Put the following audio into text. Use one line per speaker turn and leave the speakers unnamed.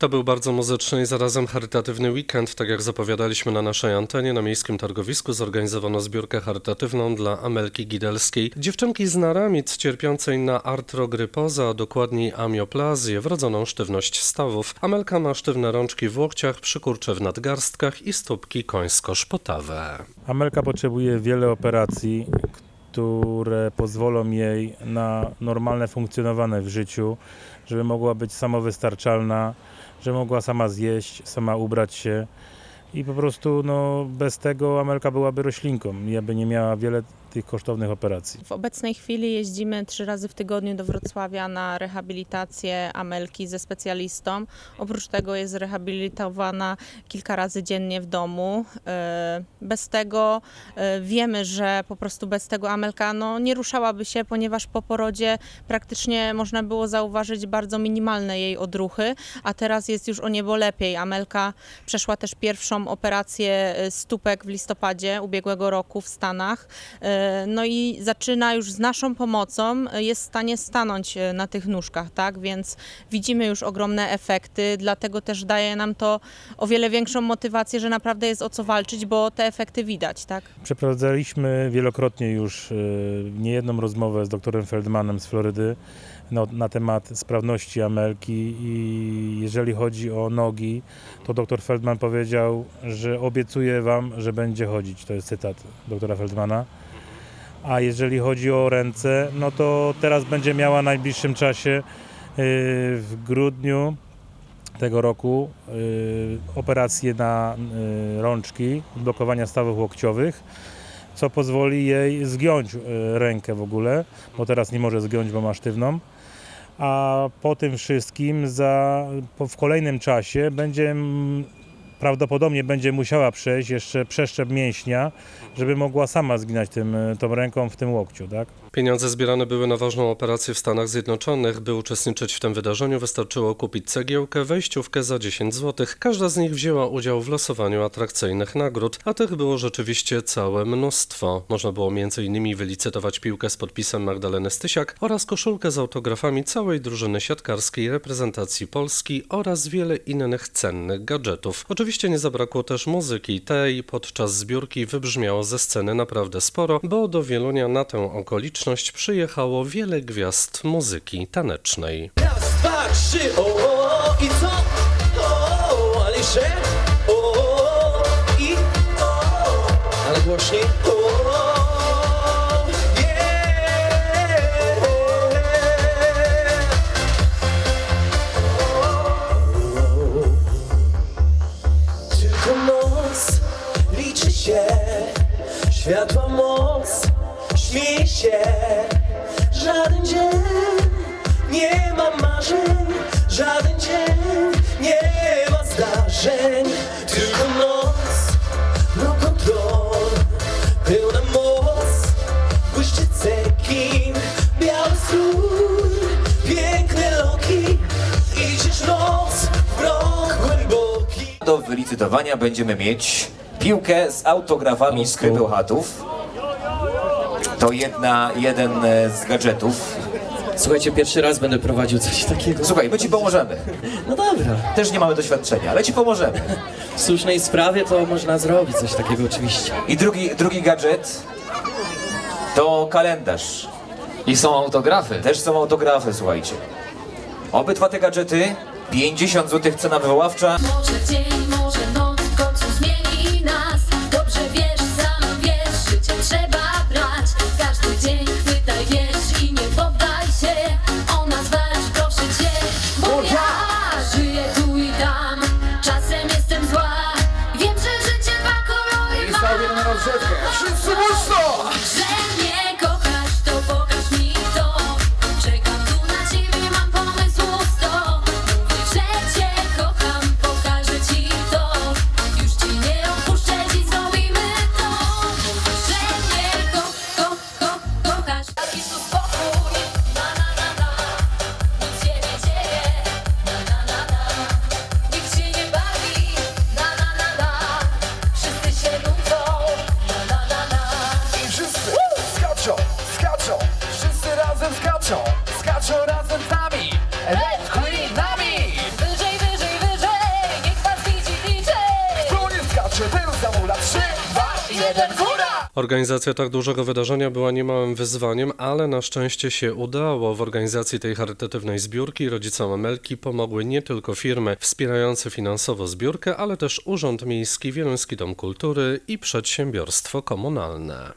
To był bardzo muzyczny i zarazem charytatywny weekend. Tak jak zapowiadaliśmy na naszej antenie, na miejskim targowisku zorganizowano zbiórkę charytatywną dla Amelki Gidelskiej. Dziewczynki z naramic cierpiącej na artrogrypozę, a dokładniej amioplazję, wrodzoną sztywność stawów. Amelka ma sztywne rączki w łokciach, przykurcze w nadgarstkach i stópki końsko-szpotawe.
Amelka potrzebuje wiele operacji, które pozwolą jej na normalne funkcjonowanie w życiu, żeby mogła być samowystarczalna, żeby mogła sama zjeść, sama ubrać się. I po prostu no, bez tego Amelka byłaby roślinką i aby nie miała wiele tych kosztownych operacji.
W obecnej chwili jeździmy trzy razy w tygodniu do Wrocławia na rehabilitację Amelki ze specjalistą. Oprócz tego jest rehabilitowana kilka razy dziennie w domu. E, Bez tego e, wiemy, że po prostu bez tego Amelka no, nie ruszałaby się, ponieważ po porodzie praktycznie można było zauważyć bardzo minimalne jej odruchy, a teraz jest już o niebo lepiej. Amelka przeszła też pierwszą operację e, stópek w listopadzie ubiegłego roku w Stanach. E, No i zaczyna już z naszą pomocą, e, jest w stanie stanąć e, na tych nóżkach, tak? Więc widzimy już ogromne efekty, dlatego też daje nam to o wiele większą motywację, że naprawdę jest o co walczyć, bo te efekty widać, tak?
Przeprowadzaliśmy wielokrotnie już y, niejedną rozmowę z doktorem Feldmanem z Florydy na, na temat sprawności Amelki i jeżeli chodzi o nogi, to doktor Feldman powiedział, że obiecuje wam, że będzie chodzić. To jest cytat doktora Feldmana. A jeżeli chodzi o ręce, no to teraz będzie miała w najbliższym czasie y, w grudniu tego roku y, operację na y, rączki, blokowania stawów łokciowych, co pozwoli jej zgiąć rękę w ogóle, bo teraz nie może zgiąć, bo ma sztywną. A po tym wszystkim za, po, w kolejnym czasie będzie mm, prawdopodobnie będzie musiała przejść jeszcze przeszczep mięśnia, żeby mogła sama zginać tym, y, tą ręką w tym łokciu, tak?
Pieniądze zbierane były na ważną operację w Stanach Zjednoczonych. By uczestniczyć w tym wydarzeniu wystarczyło kupić cegiełkę, wejściówkę za 10 zł. Każda z nich wzięła udział w losowaniu atrakcyjnych nagród, a tych było rzeczywiście całe mnóstwo. Można było m.in. wylicytować piłkę z podpisem Magdaleny Stysiak oraz koszulkę z autografami całej drużyny siatkarskiej reprezentacji Polski oraz wiele innych cennych gadżetów. Oczywiście nie zabrakło też muzyki. Tej podczas zbiórki wybrzmiało ze sceny naprawdę sporo, bo do Wielunia na tę okoliczność przyjechało wiele gwiazd muzyki tanecznej.
Ale głośniej. Się. Żaden dzień nie ma marzeń, żaden dzień nie ma zdarzeń. Tylko noc, no kontrol, pełna moc, błyszczy cekin, biały strój, piękne loki, idziesz noc w rok głęboki.
Do wylicytowania będziemy mieć piłkę z autografami z kryptohatów. To jedna, jeden e, z gadżetów.
Słuchajcie, pierwszy raz będę prowadził coś takiego.
Słuchaj, my ci pomożemy.
No dobra,
Też nie mamy doświadczenia, ale ci pomożemy.
w słusznej sprawie to można zrobić coś takiego oczywiście.
I drugi, drugi gadżet to kalendarz.
I są autografy.
Też są autografy, słuchajcie. Obydwa te gadżety, 50 zł cena wywoławcza.
Jeden!
Organizacja tak dużego wydarzenia była niemałym wyzwaniem, ale na szczęście się udało. W organizacji tej charytatywnej zbiórki rodzicom Amelki pomogły nie tylko firmy wspierające finansowo zbiórkę, ale też Urząd Miejski, Wieluński Dom Kultury i przedsiębiorstwo komunalne.